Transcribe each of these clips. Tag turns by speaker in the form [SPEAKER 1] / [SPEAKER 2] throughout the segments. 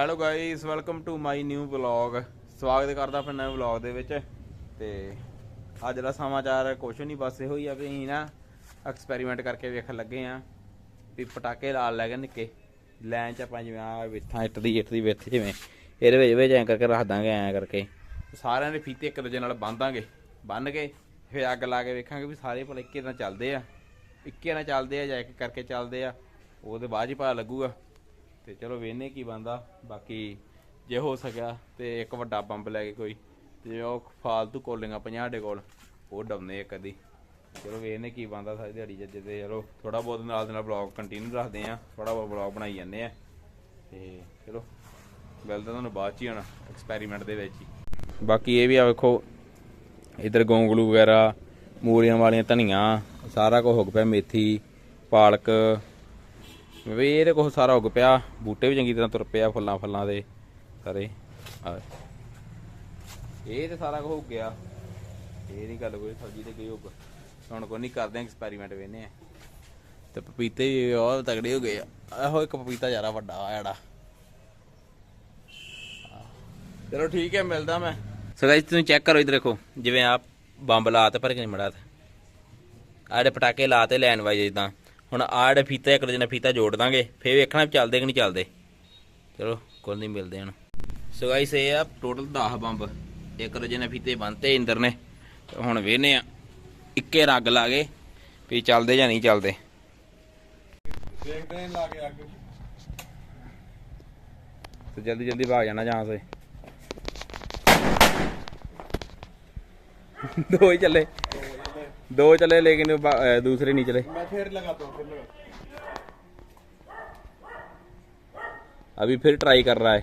[SPEAKER 1] Hello guys welcome to my new vlog ਸਵਾਗਤ ਕਰਦਾ ਆਪਣੇ ਨਵੇਂ ਵਲੌਗ ਦੇ ਵਿੱਚ ਤੇ ਅੱਜ ਦਾ ਸਮਾਚਾਰ ਕੁਛ ਨਹੀਂ, ਬਸ ਇਹੋ ਹੀ ਆ ਵੀ ਅਸੀਂ ਨਾ ਐਕਸਪੈਰੀਮੈਂਟ ਕਰਕੇ ਵੇਖਣ ਲੱਗੇ ਆ ਵੀ ਪਟਾਕੇ ਲਾਲ ਲੈ ਗਏ ਨਿੱਕੇ। ਲੈਣ ਚ ਆਪਾਂ ਜਿਵੇਂ ਆ ਵਿੱਥਾਂ ਇੱਟ ਦੀ ਇੱਟ ਦੀ ਵਿੱਥ ਜਿਵੇਂ। ਇਹਦੇ ਵਿੱਚ ਵਿੱਚ ਐਂ ਕਰਕੇ ਰੱਖ ਦਾਂਗੇ, ਐਂ ਕਰਕੇ। ਸਾਰਿਆਂ ਦੇ ਫੀਤੇ ਇੱਕ ਦੂਜੇ ਨਾਲ ਬੰਨ੍ਹਾਂਗੇ ਬੰਨ ਕੇ ਫਿਰ ਅੱਗ ਲਾ ਕੇ ਵੇਖਾਂਗੇ ਵੀ ਸਾਰੇ ਭਲੇ ਇੱਕੇ ਨਾਲ ਚੱਲਦੇ ਆ। ਇੱਕੇ ਨਾਲ ਚੱਲਦੇ ਆ ਜਾਂ ਇੱਕ ਕਰਕੇ ਚੱਲਦੇ ਆ। ਉਹਦੇ ਬਾਅਦ ਹੀ ਪਤਾ ਲੱਗੂਗਾ। ਤੇ ਚਲੋ ਵੇਖਨੇ ਕੀ ਬੰਦਾ ਬਾਕੀ ਜੇ ਹੋ ਸਕਿਆ ਤੇ ਇੱਕ ਵੱਡਾ ਪੰਪ ਲੈ ਕੇ ਕੋਈ। ਤੇ ਉਹ ਫਾਲਤੂ ਕੋਲਿੰਗਾਂ 50 ਸਾਡੇ ਕੋਲ, ਉਹ ਡਾਉਨੇ ਇੱਕ ਅੱਧੀ। ਚਲੋ ਵੇਖਨੇ ਕੀ ਬੰਦਾ ਸਾਰੀ ਦਿਹਾੜੀ ਚ ਤੇ ਚਲੋ ਥੋੜਾ ਬਹੁਤ ਨਾਲ ਦੇ ਨਾਲ ਬਲੌਗ ਕੰਟੀਨਿਊ ਰੱਖਦੇ ਆ ਥੋੜਾ ਬਹੁਤ ਬਲੌਗ ਬਣਾਈ ਜਾਂਦੇ ਆ ਤੇ ਚਲੋ ਮਿਲਦਾ ਤੁਹਾਨੂੰ ਬਾਅਦ ਚ ਹੀ ਹੁਣ ਐਕਸਪੈਰੀਮੈਂਟ ਦੇ ਵਿੱਚ ਹੀ। ਬਾਕੀ ਇਹ ਵੀ ਆ ਵੇਖੋ, ਇਧਰ ਗੋਂਗਲੂ ਵਗੈਰਾ ਮੂਲੀਆਂ ਵਾਲੀਆਂ ਧਨੀਆਂ, ਸਾਰਾ ਕੁਝ ਉੱਗ ਪਿਆ, ਮੇਥੀ, ਪਾਲਕ ਵੀ ਇਹਦੇ ਕੋਲ ਸਾਰਾ ਉੱਗ ਪਿਆ। ਬੂਟੇ ਵੀ ਚੰਗੀ ਤਰ੍ਹਾਂ ਤੁਰ ਪਿਆ ਫੁੱਲਾਂ ਫੁੱਲਾਂ ਦੇ ਸਾਰੇ। ਇਹ ਤੇ ਸਾਰਾ ਕੁਝ ਉੱਗ ਗਿਆ। ਇਹ ਨਹੀਂ ਗੱਲ ਕੋਈ ਸਬਜ਼ੀ ਤੇ ਗਈ ਉੱਗ। ਹੁਣ ਕੋਈ ਨਹੀਂ ਕਰਦੇ ਐਕਸਪੈਰੀਮੈਂਟ ਵੇਨੇ ਆ ਤੇ ਪਪੀਤੇ ਵੀ ਬਹੁਤ ਤਗੜੇ ਹੋ ਗਏ ਆ। ਇਹੋ ਇੱਕ ਪਪੀਤਾ ਜ਼ਿਆਦਾ ਵੱਡਾ ਆ ਜਿਹੜਾ। ਚਲੋ ਠੀਕ ਹੈ, ਮਿਲਦਾ ਮੈਂ। ਸੋ ਗਾਇਸ ਤੁਸੀਂ ਚੈੱਕ ਕਰੋ ਇਧਰ ਦੇਖੋ। ਜਿਵੇਂ ਆਪ ਬੰਬ ਲਾਤੇ, ਪਰ ਕਿ ਨਹੀਂ ਮੜਾ ਆੜੇ ਪਟਾਕੇ ਲਾਤੇ, ਲੈਣ ਵਾਈਜ਼ ਇਦਾਂ ਹੁਣ ਆੜੇ ਫੀਤਾ ਇੱਕ ਦੂਜੇ ਨਾਲ ਫੀਤਾ ਜੋੜ ਦਾਂਗੇ। ਫੇਰ ਵੇਖਣਾ ਚੱਲਦੇ ਕਿ ਨਹੀਂ ਚੱਲਦੇ। ਚਲੋ ਕੋਈ ਨਹੀਂ ਮਿਲਦੇ ਹੁਣ। ਸੋ ਗਾਇਸ ਇਹ ਆ ਟੋਟਲ 10 ਬੰਬ। ਇੱਕ ਦੂਜੇ ਨਾਲ ਫੀਤੇ ਬੰਨਤੇ ਇੰਦਰ ਨੇ। ਹੁਣ ਵੇਨੇ ਆ ਇੱਕੇ ਰੰਗ ਲਾ ਕੇ ਵੀ ਚੱਲਦੇ ਜਾਂ ਨਹੀਂ ਚੱਲਦੇ।
[SPEAKER 2] ਦੇਖਦੇ ਨੇ ਲਾ ਕੇ ਅੱਗ।
[SPEAKER 1] ਤੇ ਜਲਦੀ ਜਲਦੀ ਭਾਗ ਜਾਣਾ ਜਾਂ ਸੇ ਦੋ ਹੀ ਚੱਲੇ। दो चले लेकिन दूसरे नहीं चले।
[SPEAKER 2] मैं फिर लगाता हूँ फिर लगा।
[SPEAKER 1] अभी फिर ट्राई कर रहा है।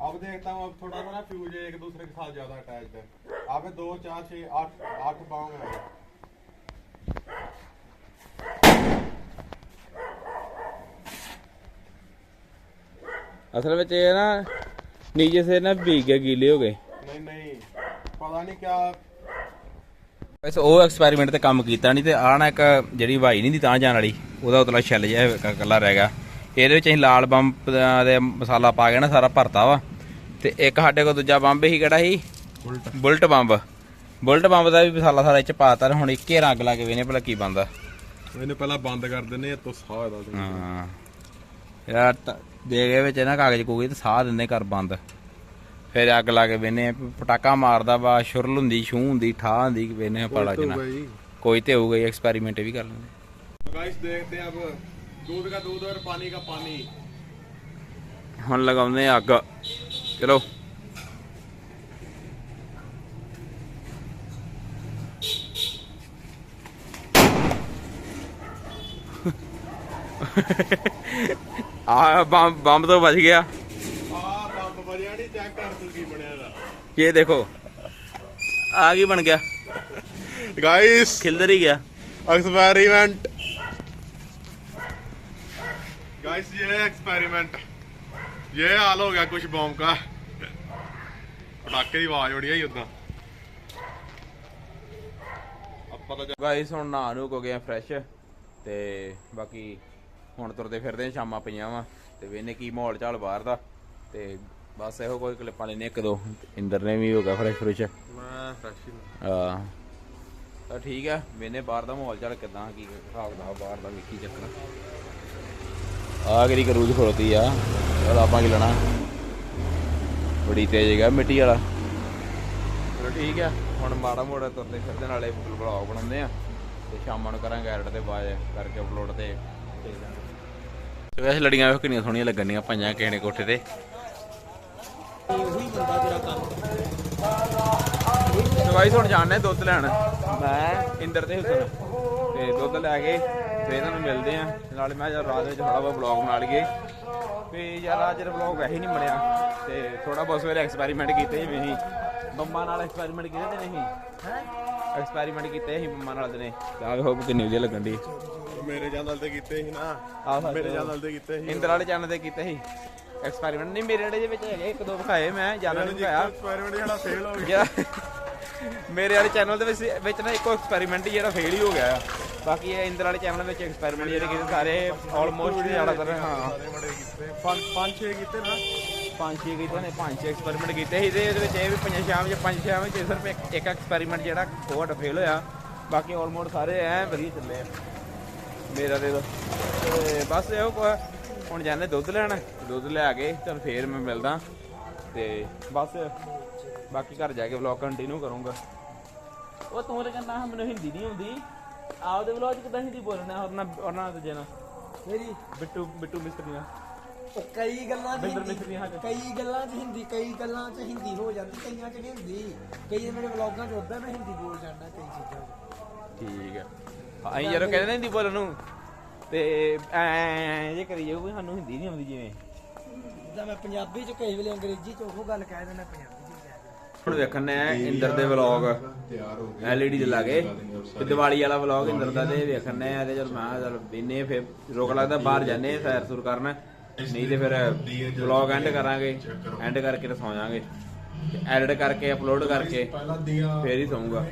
[SPEAKER 2] अब देखता हूँ अब थोड़ा सा ना फ्यूज एक दूसरे के साथ ज़्यादा अटैच है। अब ये दो चार छः आठ आठ पाँव में
[SPEAKER 1] ਅਸਲ ਵਿੱਚ ਇਹ ਨਾ ਨੀਚੇ ਸੇ ਨਾ ਭੀਗ ਗਏ ਗੀਲੇ ਹੋ ਗਏ।
[SPEAKER 2] ਨਹੀਂ ਨਹੀਂ ਪਤਾ ਨਹੀਂ ਕਿਆ।
[SPEAKER 1] ਵੈਸੇ ਉਹ ਐਕਸਪੈਰੀਮੈਂਟ ਤੇ ਕੰਮ ਕੀਤਾ ਨਹੀਂ ਤੇ ਆਹ ਨਾ ਇੱਕ ਜਿਹੜੀ ਹਵਾਈ ਨਹੀਂ ਦੀ ਤਾਂ ਜਾਣ ਵਾਲੀ ਉਹਦਾ ਉਤਲਾ ਛੱਲ ਜਿਹਾ ਇਕੱਲਾ ਰਹਿ ਗਿਆ। ਇਹਦੇ ਵਿੱਚ ਅਸੀਂ ਲਾਲ ਬੰਬ ਦੇ ਮਸਾਲਾ ਪਾ ਕੇ ਨਾ ਸਾਰਾ ਭਰਤਾ ਵਾ ਤੇ ਇੱਕ ਸਾਡੇ ਕੋਲ ਦੂਜਾ ਬੰਬ ਹੀ ਕਿਹੜਾ ਸੀ? ਬੁਲਟ। ਬੰਬ। ਬੁਲਟ ਬੰਬ ਦਾ ਵੀ ਮਸਾਲਾ ਸਾਰਾ ਇੱਚ ਪਾਤਾ ਤੇ ਹੁਣ ਇੱਕੇ ਰੰਗ ਲੱਗ ਕੇ ਨੇ ਭਲਾ ਕੀ ਬੰਦਾ
[SPEAKER 2] ਇਹਨੂੰ ਪਹਿਲਾਂ ਬੰਦ ਕਰ ਦਿੰਨੇ ਆ ਤੋਂ ਸਾਹ ਇਹਦਾ।
[SPEAKER 1] ਹਾਂ। ਯਾਰ ਟ- ਦੇ ਗਏ ਵਿੱਚ ਨਾ ਕਾਗਜ਼ ਕੋਗੇ ਤੇ ਸਾਹ ਦਿੰਦੇ ਕਰ ਬੰਦ ਫਿਰ ਅੱਗ ਲਾ ਕੇ ਵੇਨੇ ਪਟਾਕਾ ਮਾਰਦਾ ਵਾ ਸ਼ੁਰਲ ਹੁੰਦੀ ਛੂ ਹੁੰਦੀ ਠਾਹ ਹੁੰਦੀ ਵੇਨੇ ਪਾਲਾ ਜਨਾ ਕੋਈ ਤੇ ਹੋਊਗਾ ਹੀ ਐਕਸਪੈਰੀਮੈਂਟ ਵੀ ਕਰ ਲੈਂਦੇ
[SPEAKER 2] गाइस देखते हैं अब दूध का दूध और पानी का पानी
[SPEAKER 1] ਹੁਣ ਲਗਾਉਂਦੇ ਆ ਅੱਗ ਆ ਬੰਬ ਬੰਬ ਤੋਂ ਬਚ ਗਿਆ
[SPEAKER 2] ਆ ਬੰਬ ਵਜਿਆ ਨਹੀਂ ਚੈੱਕ ਕਰ ਤੂੰ ਕੀ ਬਣਿਆ ਦਾ
[SPEAKER 1] ਇਹ ਦੇਖੋ ਆ ਕੀ ਬਣ ਗਿਆ
[SPEAKER 2] गाइस
[SPEAKER 1] ਖਿਲਦਰ ही गया
[SPEAKER 2] एक्सपेरिमेंट गाइस ये एक्सपेरिमेंट ये हाल हो गया कुछ बॉम्ब का पटाखे की आवाज बड़ी आई उदा पता चल
[SPEAKER 1] ਗਾਇਸ ਹੁਣ ਨਹਾ ਨੂੰ ਕੋ ਗਏ ਫਰੈਸ਼ ਤੇ ਬਾਕੀ ਹੁਣ ਤੁਰਦੇ ਫਿਰਦੇ ਸ਼ਾਮਾਂ ਪਈਆਂ ਵਾ ਤੇ ਵੇਨੇ ਕੀ ਮਾਹੌਲ ਚਾਲ ਬਾਹਰ ਦਾ। ਤੇ ਬਸ ਇਹੋ ਕੋਈ ਕਲਿੱਪਾਂ ਲੈਨੇ ਇੱਕ ਦੋ। ਇੰਦਰ ਨੇ ਵੀ ਹੋ ਗਿਆ ਫਰੈਸ਼ ਫਰੁਸ਼
[SPEAKER 2] ਮੈਂ
[SPEAKER 1] ਫਰੈਸ਼ ਹਾਂ ਠੀਕ ਆ ਵੇਨੇ ਬਾਹਰ ਦਾ ਮਾਹੌਲ ਚਾਲ ਕਿਦਾਂ ਕੀ ਹਿਸਾਬ ਦਾ ਬਾਹਰ ਦਾ ਵੀ ਚੱਕਰ। ਆ ਕਰੂਜ ਖੜੋਤੀ ਆ ਚਲ ਆਪਾਂ ਕੀ ਲੈਣਾ। ਬੜੀ ਤੇਜ਼ ਹੈਗਾ ਮਿੱਟੀ ਵਾਲਾ। ਚਲੋ ਠੀਕ ਆ ਹੁਣ ਮਾੜਾ ਮੋੜਾ ਤੁਰਦੇ ਫਿਰਦੇ ਨਾਲੇ ਬਲੌਗ ਬਣਾਉਂਦੇ ਆ। ਤੇ ਸ਼ਾਮਾਂ ਨੂੰ ਕਰਾਂਗੇ ਐਡਿਟ ਤੇ ਬਾਅਦ ਕਰਕੇ ਅਪਲੋਡ ਤੇ। ਤੇ ਵੈਸੇ ਲੜੀਆਂ ਵੇਖ ਕਿੰਨੀਆਂ ਸੋਹਣੀਆਂ ਲੱਗਣੀਆਂ ਪਾਈਆਂ ਕਿਸੇ ਨੇ ਕੋਠੇ ਤੇ। ਦਵਾਈ ਹੁਣ ਜਾਣਨੇ ਦੁੱਧ ਲੈਣ। ਮੈਂ? ਇੰਦਰ ਤੇ ਹੁਸਨ। ਤੇ ਦੁੱਧ ਲੈ ਕੇ ਤੇ ਇਹਨਾਂ ਨੂੰ ਮਿਲਦੇ ਆ। ਨਾਲੇ ਮੈਂ ਯਾਰ ਰਾਤ ਵਿੱਚ ਥੋੜਾ ਬਹੁਤ ਵਲੌਗ ਬਣਾ ਲਈਏ। ਤੇ ਯਾਰ ਅੱਜ ਦਾ ਵਲੌਗ ਵੈਸੇ ਹੀ ਨਹੀਂ ਬਣਿਆ। ਤੇ ਥੋੜਾ ਬਹੁਤ ਸਵੇਰੇ ਐਕਸਪੈਰੀਮੈਂਟ ਕੀਤੇ ਜਿਵੇਂ ਅਸੀਂ। ਬੰਬਾਂ ਨਾਲ ਐਕਸਪੈਰੀਮੈਂਟ ਕੀਤੇ ਤੇ ਨਹੀਂ। ਹੈ? ਐਕਸਪੈਰੀਮੈਂਟ ਕੀਤੇ ਅਸੀਂ ਬੰਬਾਂ ਨਾਲ ਤੇ ਨੇ ਤੇ ਆਹ ਵੇਖੋ ਕਿੰਨੀ ਵਧੀਆ ਲੱਗਣ ਦੀ
[SPEAKER 2] ਮੇਰੇ ਚੈਨਲ ਤੇ ਕੀਤੇ ਸੀ ਨਾ।
[SPEAKER 1] ਆਹ
[SPEAKER 2] ਮੇਰੇ ਚੈਨਲ ਤੇ ਕੀਤੇ ਸੀ।
[SPEAKER 1] ਇੰਦਰ ਵਾਲੇ ਚੈਨਲ ਤੇ ਕੀਤੇ ਸੀ। ਐਕਸਪੈਰੀਮੈਂਟ ਨਹੀਂ ਮੇਰੇ ਜਿਹੜੇ ਵਿੱਚ ਹੈਗੇ ਇੱਕ ਦੋ ਵਿਖਾਏ ਮੈਂ ਜ਼ਿਆਦਾ ਨਹੀਂ ਵਿਖਾਇਆ।
[SPEAKER 2] ਐਕਸਪੈਰੀਮੈਂਟ ਜਿਹੜਾ ਫੇਲ ਹੋ ਗਿਆ।
[SPEAKER 1] ਮੇਰੇ ਵਾਲੇ ਚੈਨਲ ਦੇ ਵਿੱਚ ਵਿੱਚ ਨਾ ਇੱਕੋ ਐਕਸਪੈਰੀਮੈਂਟ ਜਿਹੜਾ ਫੇਲ ਹੀ ਹੋ ਗਿਆ ਆ। ਬਾਕੀ ਇਹ ਇੰਦਰ ਵਾਲੇ ਚੈਨਲ ਵਿੱਚ ਐਕਸਪੈਰੀਮੈਂਟ ਜਿਹੜੇ ਕੀਤੇ ਸਾਰੇ ਆਲਮੋਸਟ ਜ਼ਿਆਦਾਤਰ ਹਾਂ।
[SPEAKER 2] ਸਾਰੇ ਬੜੇ ਕੀਤੇ। ਪੰਜ ਪੰਜ ਛੇ ਕੀਤੇ ਨਾ।
[SPEAKER 1] ਪੰਜ ਛੇ ਕੀਤੇ ਨੇ ਪੰਜ ਛੇ ਐਕਸਪੈਰੀਮੈਂਟ ਕੀਤੇ ਸੀ ਤੇ ਇਹਦੇ ਵਿੱਚ ਇਹ ਵੀ ਪੰਜਾਂ ਸ਼ਾਮ ਜਾਂ ਪੰਜ ਛੇ ਵਿੱਚ ਸਿਰਫ ਇੱਕ ਐਕਸਪੈਰੀਮੈਂਟ ਜਿਹੜਾ ਕੋਡ ਫੇਲ ਹੋਇਆ। ਬਾਕੀ ਆਲਮੋਸਟ ਸਾਰੇ ਐ ਵਧੀਆ ਚੱਲੇ ਆ। ਮੇਰਾ ਦੇ ਤੇ ਬਸ ਇਹੋ ਕੁਛ। ਹੁਣ ਜਾਣੇ ਦੁੱਧ ਲੈਣ। ਦੁੱਧ ਲੈ ਕੇ ਚਲ ਫੇਰ ਮੈਂ ਮਿਲਦਾ। ਤੇ ਬਸ ਬਾਕੀ ਘਰ ਜਾ ਕੇ ਵਲੌਗ ਕੰਟੀਨਿਊ ਕਰੂੰਗਾ। ਉਹ ਤੂੰ ਤਾਂ ਕਹਿੰਦਾ ਮੈਨੂੰ ਹਿੰਦੀ ਨਹੀਂ ਆਉਂਦੀ। ਆਪਦੇ ਵਲੌਗ 'ਚ ਕਿਦਾਂ ਹਿੰਦੀ ਬੋਲਣਾ ਹੋਰ ਨਾ ਹੋਰ ਨਾ ਦੂਜੇ ਨਾਲ।
[SPEAKER 3] ਮੇਰੀ
[SPEAKER 1] ਬਿੱਟੂ ਬਿੱਟੂ ਮਿਸਤਰੀ ਨਾਲ
[SPEAKER 3] ਉਹ ਕਈ ਗੱਲਾਂ 'ਚ ਹਿੰਦੀ ਕਈ ਗੱਲਾਂ 'ਚ ਹਿੰਦੀ ਕਈ ਗੱਲਾਂ 'ਚ ਹਿੰਦੀ ਹੋ ਜਾਂਦੀ ਕਈਆਂ 'ਚ ਨਹੀਂ ਹੁੰਦੀ। ਕਈ ਮੇਰੇ ਵਲੌਗਾਂ 'ਚ ਉਦਾਂ ਮੈਂ ਹਿੰਦੀ ਬੋਲ ਜਾਂਦਾ ਕਈ ਚੀਜ਼ਾਂ।
[SPEAKER 1] ਠੀਕ ਹੈ ਅਸੀਂ ਜਦੋਂ ਕਹਿੰਦੇ ਨੇ ਹਿੰਦੀ ਬੋਲਣ ਨੂੰ ਤੇ ਐ ਜੇ ਕਰੀ ਜਾਊ ਵੀ ਸਾਨੂੰ ਹਿੰਦੀ ਨਹੀਂ ਆਉਂਦੀ ਜਿਵੇਂ।
[SPEAKER 3] ਜਿੱਦਾਂ ਮੈਂ ਪੰਜਾਬੀ 'ਚ ਕਈ ਵੇਲੇ ਅੰਗਰੇਜ਼ੀ 'ਚ ਉਹ ਗੱਲ ਕਹਿ ਦਿੰਦਾ ਪੰਜਾਬੀ 'ਚ ਵੀ ਕਹਿ ਦਿੰਦਾ।
[SPEAKER 1] ਹੁਣ ਵੇਖਣ ਨੇ ਇੰਦਰ ਦੇ ਵਲੌਗ
[SPEAKER 2] ਤਿਆਰ ਹੋ
[SPEAKER 1] ਐਲਈਡੀ ਦੇ ਲਾਗੇ ਤੇ ਦੀਵਾਲੀ ਵਾਲਾ ਵਲੌਗ ਇੰਦਰ ਦਾ ਤੇ ਵੇਖਣ ਨੇ ਇਹਦੇ ਚਲ ਮੈਂ ਚਲ ਬਿਨੇ ਫੇਰ ਰੋਕ ਲੱਗਦਾ ਬਾਹਰ ਜਾਣੇ ਸੈਰ ਸੁਰ ਕਰਨ। ਨਹੀਂ ਤੇ ਫਿਰ ਵਲੌਗ ਐਂਡ ਕਰਾਂਗੇ ਐਂਡ ਕਰਕੇ ਤੇ ਸੌ ਜਾਾਂਗੇ ਐਡਿਟ ਕਰਕੇ ਅਪਲੋਡ ਕਰਕੇ ਫੇਰ ਹੀ ਸੌਂਗਾ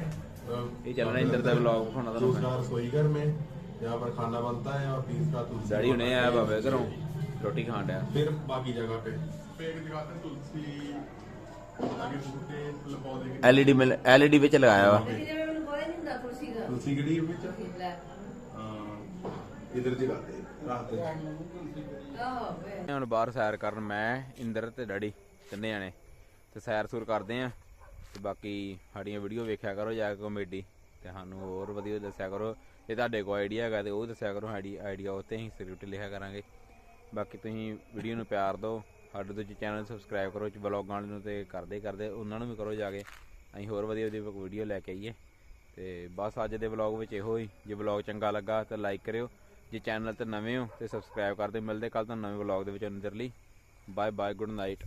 [SPEAKER 1] ਇਹ ਚੱਲਣਾ ਇੰਦਰ ਦਾ ਵਲੌਗ ਦਿਖਾਉਣਾ ਤੁਹਾਨੂੰ ਮੈਂ
[SPEAKER 2] दूसरा रसोई घर में यहाँ पर खाना बनता है और तीसरा तुलसी
[SPEAKER 1] ਡੈਡੀ ਹੁਣੇ ਆਇਆ ਬਾਬੇ ਘਰੋਂ ਰੋਟੀ ਖਾਣ ਡਿਆ
[SPEAKER 2] फिर बाकी जगह पे पेड़ दिखाते हैं तुलसी आगे बूटे फुल पौधे के
[SPEAKER 1] ਐਲਈਡੀ ਮਿਲ ਐਲਈਡੀ ਵਿੱਚ ਲਗਾਇਆ ਵਾ
[SPEAKER 4] ਜਿਵੇਂ ਮੈਨੂੰ ਕੋਈ ਨਹੀਂ ਹੁੰਦਾ ਕੁਰਸੀ ਦਾ
[SPEAKER 2] तुलसी की डी ਵਿੱਚ
[SPEAKER 4] ਲੈ
[SPEAKER 2] हाँ, इधर जगाते रात
[SPEAKER 4] ਆਹ ਵੇ
[SPEAKER 1] ਹੁਣ ਬਾਹਰ ਸੈਰ ਕਰਨ ਮੈਂ ਇੰਦਰ ਤੇ ਡੈਡੀ ਤਿੰਨੇ ਜਾਣੇ ਤੇ ਸੈਰ ਸੂਰ ਕਰਦੇ ਆ ਤੇ ਬਾਕੀ ਸਾਡੀਆਂ ਵੀਡੀਓ ਵੇਖਿਆ ਕਰੋ ਜਾ ਕੇ ਕਮੇਡੀ ਤੇ ਸਾਨੂੰ ਹੋਰ ਵਧੀਆ ਦੱਸਿਆ ਕਰੋ। ਜੇ ਤੁਹਾਡੇ ਕੋਲ ਆਈਡੀਆ ਹੈਗਾ ਤੇ ਉਹ ਦੱਸਿਆ ਕਰੋ, ਸਾਡੀ ਆਈਡੀਆ ਉੱਤੇ ਅਸੀਂ ਸਕ੍ਰਿਪਟ ਲਿਖਿਆ ਕਰਾਂਗੇ। ਬਾਕੀ ਤੁਸੀਂ ਵੀਡੀਓ ਨੂੰ ਪਿਆਰ ਦਿਓ, ਸਾਡੇ ਦੂਜੇ ਚੈਨਲ ਸਬਸਕ੍ਰਾਈਬ ਕਰੋ ਚ ਵਲੌਗਾਂ ਵਾਲੇ ਨੂੰ ਤੇ ਕਰਦੇ ਕਰਦੇ, ਉਹਨਾਂ ਨੂੰ ਵੀ ਕਰੋ ਜਾ ਕੇ। ਅਸੀਂ ਹੋਰ ਵਧੀਆ ਵਧੀਆ ਵੀਡੀਓ ਲੈ ਕੇ ਆਈਏ। ਤੇ ਬਸ ਅੱਜ ਦੇ ਵਲੌਗ ਵਿੱਚ ਇਹੋ ਹੀ, ਜੇ ਵਲੌਗ ਚੰਗਾ ਲੱਗਾ ਤਾਂ ਲਾਈਕ ਕਰਿਓ। ਜੇ ਚੈਨਲ ਤੇ ਨਵੇਂ ਹੋ ਤੇ ਸਬਸਕ੍ਰਾਈਬ ਕਰਦੇ ਮਿਲਦੇ ਕੱਲ ਤੁਹਾਨੂੰ ਨਵੇਂ ਵਲੌਗ ਦੇ ਵਿੱਚ ਅੰਦਰ ਲਈ। Bye bye good night